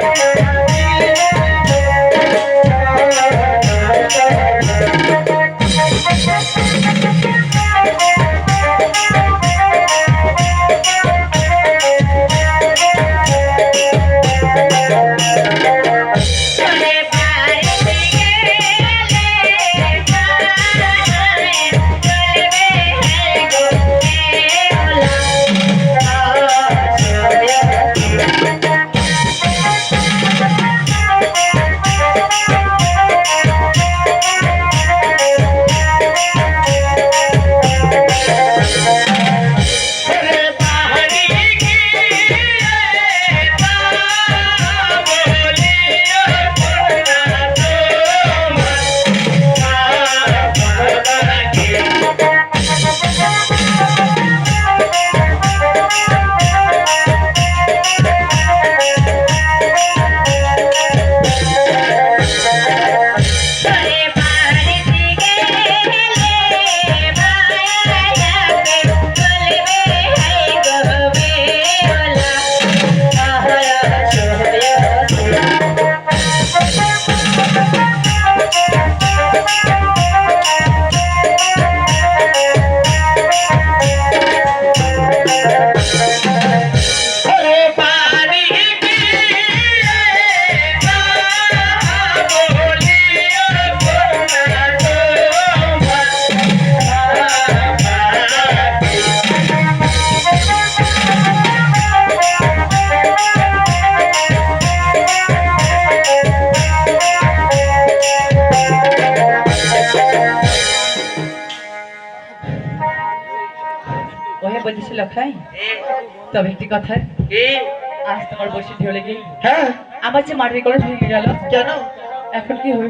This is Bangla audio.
Thank you. ওহে বলতেছি লক্ষাই? তবে একটি কথা। আজ তোমার বসে ঢেলে কি? হ্যাঁ। আমার যে মাটির কলস ভেঙে গেল। কেন? এখন কি হবে